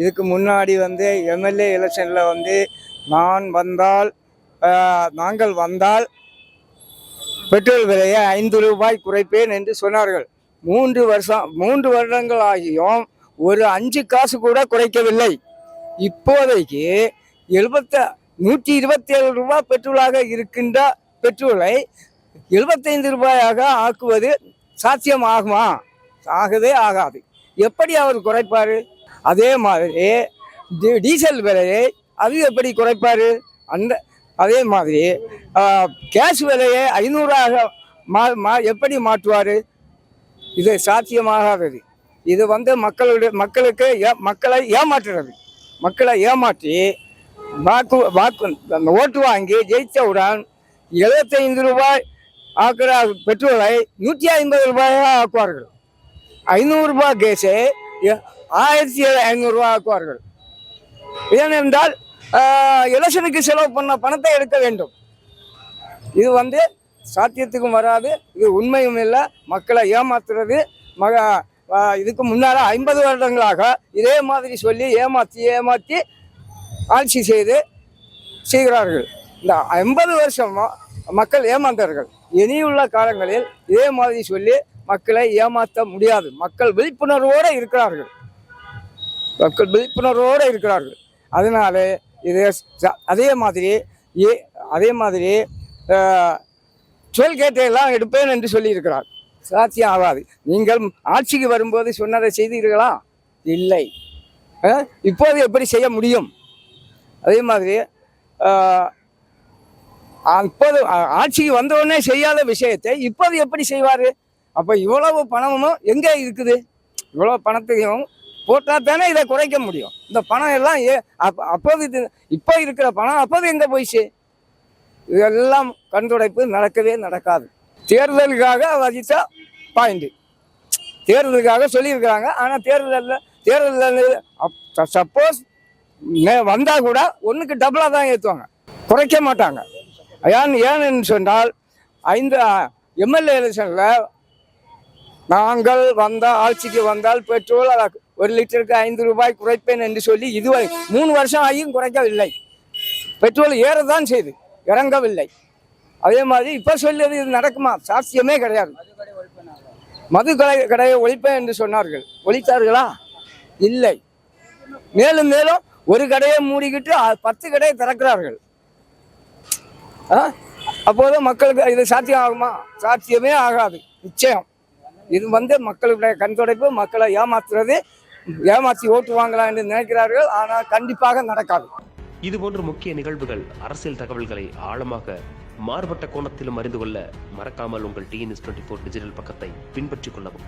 இதுக்கு முன்னாடி வந்து எம்எல்ஏ எலெக்ஷனில் வந்து நான் வந்தால் நாங்கள் வந்தால் பெட்ரோல் விலையை ஐந்து ரூபாய் குறைப்பேன் என்று சொன்னார்கள். மூன்று வருஷம் மூன்று வருடங்கள் ஆகியும் ஒரு அஞ்சு காசு கூட குறைக்கவில்லை. இப்போதைக்கு எழுபத்த நூற்றி இருபத்தி ஏழு ரூபாய் பெட்ரோலாக இருக்கின்ற பெட்ரோலை எழுபத்தைந்து ரூபாயாக ஆக்குவது சாத்தியமாகுமா? ஆகவே ஆகாது. எப்படி அவர் குறைப்பார்? அதே மாதிரி டீசல் விலையை அது எப்படி குறைப்பார். அந்த அதே மாதிரி கேஷ் கேஸ் விலையை ஐநூறாக மா மா எப்படி மாற்றுவார்? இது சாத்தியமாகாதது. இது வந்து மக்களுடைய மக்களுக்கு ஏ மக்களை ஏமாற்றுறது. மக்களை ஏமாற்றி வாக்கு வாக்கு அந்த ஓட்டு வாங்கி ஜெயித்தவுடன் எழுபத்தைந்து ரூபாய் ஆக்குற பெட்ரோலை நூற்றி ஐம்பது ரூபாயாக ஆக்குவார்கள். ஐநூறுரூபா கேஸை ஆயிரத்தி ஐநூறுரூவா ஆக்குவார்கள். ஏனென்றால் எலெக்ஷனுக்கு செலவு பண்ண பணத்தை எடுக்க வேண்டும். இது வந்து சாத்தியத்துக்கும் வராது இது உண்மையும் இல்லை மக்களை ஏமாத்துறது மக இதுக்கு முன்னால் ஐம்பது வருடங்களாக இதே மாதிரி சொல்லி ஏமாற்றி ஏமாற்றி ஆட்சி செய்து செய்கிறார்கள். இந்த ஐம்பது வருஷம் மக்கள் ஏமாந்தார்கள். இனியுள்ள காலங்களில் இதே மாதிரி சொல்லி மக்களை ஏமாற்ற முடியாது. மக்கள் விழிப்புணர்வோடு இருக்கிறார்கள். மக்கள் விழிப்புணர்வோடு இருக்கிறார்கள். அதனால இது அதே மாதிரி ஏ- அதே மாதிரி டோல்கேட்டை எல்லாம் எடுப்பேன் என்று சொல்லியிருக்கிறார். சாத்தியம் ஆகாது. நீங்கள் ஆட்சிக்கு வரும்போது சொன்னதை செய்தீர்களா? இல்லை. இப்போது எப்படி செய்ய முடியும்? அதே மாதிரி இப்போது அப்போது ஆட்சிக்கு வந்தவுடனே செய்யாத விஷயத்தை இப்போது எப்படி செய்வார்? அப்போ இவ்வளவு பணமும் எங்கே இருக்குது? இவ்வளோ பணத்தையும் போட்டால் தானே இதை குறைக்க முடியும். இந்த பணம் எல்லாம் ஏ அப்ப அப்போது இது இப்போ இருக்கிற பணம் அப்போது எங்கே போயிடுச்சு இதெல்லாம் கண்துடைப்பு நடக்கவே நடக்காது. தேர்தலுக்காக வகித்த பாயிண்ட்டு தேர்தலுக்காக சொல்லியிருக்கிறாங்க. ஆனால் தேர்தலில் தேர்தலில் சப்போஸ் வந்தால் கூட ஒன்றுக்கு டபுளாக தான் ஏற்றுவாங்க. குறைக்க மாட்டாங்க. ஏன் ஏன்னு சொன்னால் ஐந்து எம்எல்ஏ எலெக்ஷனில் நாங்கள் வந்தால் ஆட்சிக்கு வந்தால் பெட்ரோல் ஒரு லிட்டருக்கு ஐந்து ரூபாய் குறைப்பேன் என்று சொல்லி இதுவரை மூணு வருஷம் ஆகியும் குறைக்கவில்லை. பெட்ரோல் ஏறதான் செய்து இறங்கவில்லை. அதே மாதிரி இப்போ சொல்லியது இது நடக்குமா? சாத்தியமே கிடையாது. மது கடை கடையை ஒழிப்பேன் என்று சொன்னார்கள். ஒழித்தார்களா? இல்லை. மேலும் மேலும் ஒரு கடையை மூடிக்கிட்டு பத்து கடையை திறக்கிறார்கள். ஆ? அப்போது மக்களுக்கு இது சாத்தியம் ஆகுமா சாத்தியமே ஆகாது. நிச்சயம். இது வந்து மக்களுடைய கண் துடைப்பு மக்களை ஏமாத்துறது ஏமாற்றி ஓட்டு வாங்கலாம் என்று நினைக்கிறார்கள் ஆனால் கண்டிப்பாக நடக்காது. இதுபோன்ற முக்கிய நிகழ்வுகள் அரசியல் தகவல்களை ஆழமாக மாறுபட்ட கோணத்திலும் அறிந்து கொள்ள மறக்காமல் உங்கள் டிஎன்எஸ் டுவெண்ட்டி ஃபோர் டிஜிட்டல் பக்கத்தை பின்பற்றிக் கொள்ளவும்.